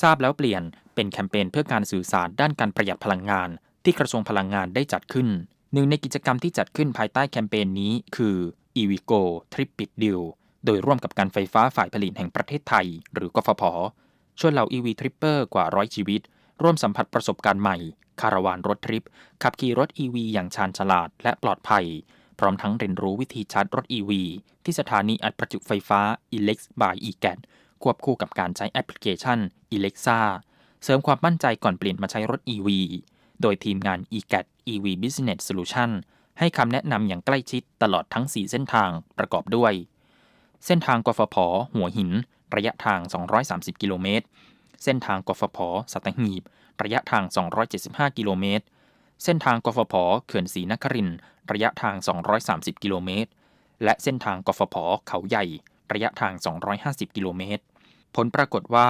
ทราบแล้วเปลี่ยนเป็นแคมเปญเพื่อการสื่อสารด้านการประหยัดพลังงาน ที่กระทรวงพลังงานได้จัดขึ้น หนึ่งในกิจกรรมที่จัดขึ้นภายใต้แคมเปญนี้คือ EVGO Tripit Deal โดยร่วมกับการไฟฟ้าฝ่ายผลิตแห่งประเทศไทย หรือกฟผชวนเหล่า EV Tripper กว่าร้อยชีวิต ร่วมสัมผัสประสบการณ์ใหม่ คาราวานรถทริป ขับขี่รถ EV อย่างชาญฉลาดและปลอดภัย พร้อมทั้งเรียนรู้วิธีชาร์จรถ EV ที่สถานีอัดประจุไฟฟ้า Elex by eGat ควบคู่กับการใช้แอปพลิเคชัน Alexa เสริมความมั่นใจก่อนเปลี่ยนมาใช้รถ EV โดยทีมงาน eGat EV Business Solution ให้คำแนะนำอย่างใกล้ชิดตลอดทั้ง 4 เส้นทางประกอบด้วย เส้นทางกฟผ หัวหิน ระยะทาง 230 กิโลเมตร เส้นทางกฟผ สัตหีบ ระยะทาง 275 กิโลเมตร เส้นทางกฟผ เขื่อนศรีนครินระยะทาง 230 กิโลเมตร และเส้นทางกฟผ เขาใหญ่ ระยะทาง 250 กิโลเมตร ผลปรากฏว่า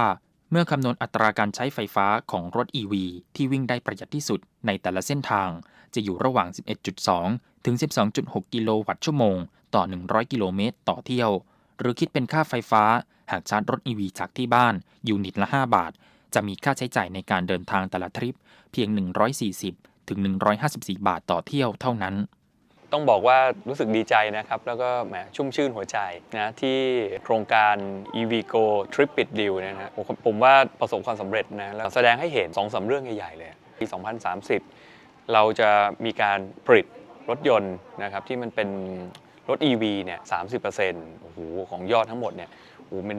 เมื่อคำนวณอัตราการใช้ไฟฟ้าของรถ EV ที่วิ่งได้ประหยัดที่สุดในแต่ละเส้นทาง จะอยู่ระหว่าง 11.2 ถึง 12.6 กิโลวัตต์ชั่วโมง ต่อ 100 กิโลเมตร ต่อเที่ยว หรือคิดเป็นค่าไฟฟ้า หากชาร์จรถ EV จากที่บ้าน ยูนิตละ 5 บาท จะมีค่าใช้จ่ายในการเดินทางแต่ละทริป เพียง 140 ถึง 154 บาทต่อเที่ยวเท่านั้น ต้องบอกว่ารู้สึกดีใจนะครับ แล้วก็แหมชุ่มชื่นหัวใจนะที่โครงการ EVGO Trip It Deal นะฮะผมผมว่าประสบความสำเร็จนะแล้วแสดงให้เห็น2อสาเรื่องใหญ่ๆเลยปี 2030 เราจะมีการผลิตรถยนต์นะครับที่มันเป็น รถ EV เนี่ย30%โอ้โหของยอดทั้งหมดเนี่ยโอ้โหมัน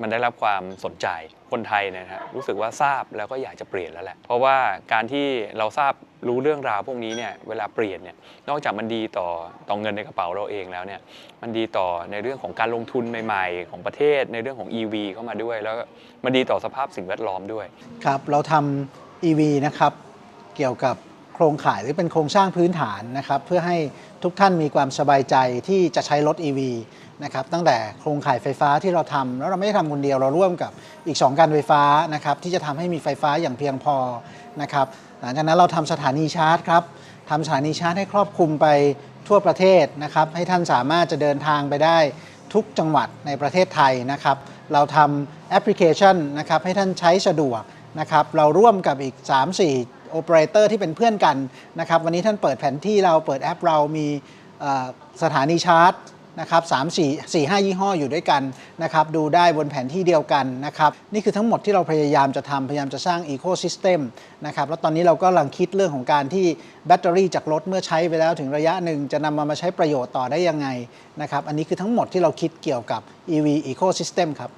มันได้รับความสนใจคนไทยเนะฮะรู้สึกว่าทราบแล้วก็อยากจะเปลี่ยนแล้วแหละ เพราะว่าการที่เราทราบรู้เรื่องราวพวกนี้เนี่ยเวลาเปลี่ยนเนี่ยนอกจากมันดีต่อต่อเงินในกระเป๋าเราเองแล้วเนี่ยมันดีต่อในเรื่องของการลงทุนใหม่ๆ ของประเทศในเรื่องของ EV เข้ามาด้วย แล้วมันดีต่อสภาพสิ่งแวดล้อมด้วย ครับ เราทำ EV นะครับ เกี่ยวกับ โครงข่ายหรือเป็นโครงสร้างพื้นฐานนะครับเพื่อให้ทุกท่านมีความสบายใจที่จะใช้รถ EV นะครับตั้งแต่โครงข่ายไฟฟ้าที่เราทำแล้วเราไม่ได้ทำคนเดียวเราร่วมกับอีก 2 การไฟฟ้านะครับที่จะทำให้มีไฟฟ้าอย่างเพียงพอนะครับหลังจากนั้นเราทำสถานีชาร์จครับทำสถานีชาร์จให้ครอบคลุมไปทั่วประเทศนะครับให้ท่านสามารถจะเดินทางไปได้ทุกจังหวัดในประเทศไทยนะครับเราทำแอปพลิเคชันนะครับให้ท่านใช้สะดวกนะครับเราร่วมกับอีก 3-4 โอเปอเรเตอร์ที่เป็นเพื่อนกันนะครับวันนี้ท่านเปิดแผนที่เราเปิดแอปเรามีสถานีชาร์จนะครับสามสี่สี่ห้ายี่ห้ออยู่ด้วยกันนะครับดูได้บนแผนที่เดียวกันนะครับนี่คือทั้งหมดที่เราพยายามจะทำพยายามจะสร้างอีโคซิสเต็มนะครับแล้วตอนนี้เราก็กำลังคิดเรื่องของการที่แบตเตอรี่จากรถเมื่อใช้ไปแล้วถึงระยะหนึ่ง จะนำมามาใช้ประโยชน์ต่อได้ยังไงนะครับอันนี้คือทั้งหมดที่เราคิดเกี่ยวกับ EV Ecosystem ครับ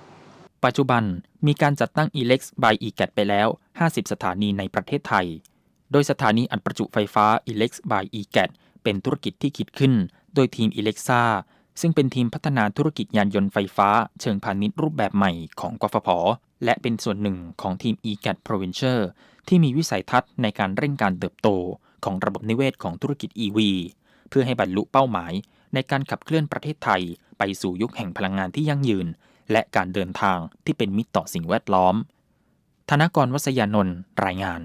ปัจจุบันมีการจัดตั้ง Elex by eGat ไปแล้ว 50 สถานีในประเทศไทย โดยสถานีอัดประจุไฟฟ้า Elex by eGat เป็นธุรกิจที่คิดขึ้น โดยทีม Elexa ซึ่งเป็นทีมพัฒนาธุรกิจยานยนต์ไฟฟ้า เชิงพาณิชย์รูปแบบใหม่ของกฟผ และเป็นส่วนหนึ่งของทีม eGat Proventure ที่มีวิสัยทัศน์ในการเร่งการเติบโตของระบบนิเวศของธุรกิจ EV เพื่อให้บรรลุเป้าหมาย ในการขับเคลื่อนประเทศไทย ไปสู่ยุคแห่งพลังงานที่ยั่งยืน และการเดินทางที่เป็นมิตรต่อสิ่งแวดล้อม ธนกรวัสยานนท์รายงาน